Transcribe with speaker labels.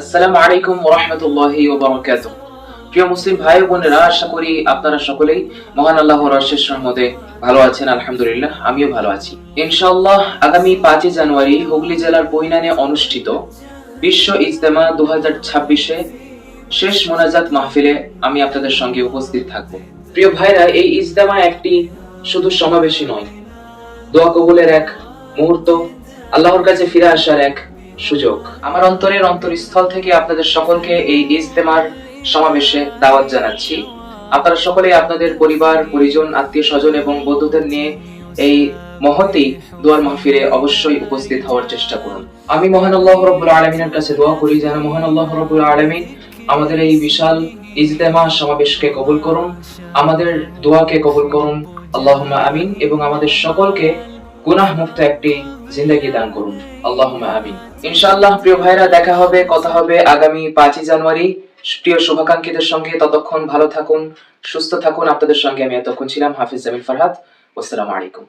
Speaker 1: আসসালামু আলাইকুম ওরহমতুল্লাহি ওবরাকাত প্রিয় মুসলিম ভাই বোনেরা, আশা করি আপনারা সকলেই মহান আল্লাহর অশেষ রহমতে ভালো আছেন, আলহামদুলিল্লাহ, আমিও ভালো আছি। ইনশাআল্লাহ, আগামী পাঁচই জানুয়ারি হুগলি জেলার বইনানে অনুষ্ঠিত বিশ্ব ইজতেমা দু হাজার ছাব্বিশে শেষ মোনাজাত মাহফিলে আমি আপনাদের সঙ্গে উপস্থিত থাকব। প্রিয় ভাইরা, এই ইজতেমা একটি শুধু সমাবেশই নয়, দোয়া কবুলের এক মুহূর্ত, আল্লাহর কাছে ফিরে আসার এক সুযোগ। আমার অন্তরের অন্তরস্থল থেকে আপনাদের সকলকে এই ইজতেমার সমাবেশে দাওয়াত জানাচ্ছি। আপনারা সকলে আপনাদের পরিবার, পরিজন আত্মীয় স্বজন এবং বন্ধুদের নিয়ে এই মহতি দোয়ার মাহফিলে অবশ্যই উপস্থিত হওয়ার চেষ্টা করুন। আমি মহান আল্লাহ রব্বুল আলমিনের কাছে দোয়া করি, যেন মহান আল্লাহ রব্বুল আলমিন আমাদের এই বিশাল ইজতেমা সমাবেশকে কবুল করুন। আমাদের দোয়াকে কবুল করুন। আল্লাহুম্মা আমিন এবং আমাদের সকলকে গুনাহ মুক্ত একটি জিন্দগি দান করুন। আল্লাহ আমিন। ইনশাআল্লাহ, প্রিয় ভাইরা দেখা হবে, কথা হবে আগামী পাঁচই জানুয়ারি। প্রিয় শুভাকাঙ্ক্ষীদের সঙ্গে ততক্ষণ ভালো থাকুন, সুস্থ থাকুন। আপনাদের সঙ্গে আমি এতক্ষণ ছিলাম হাফিজ জামিল ফরহাদ। আসসালামু আলাইকুম।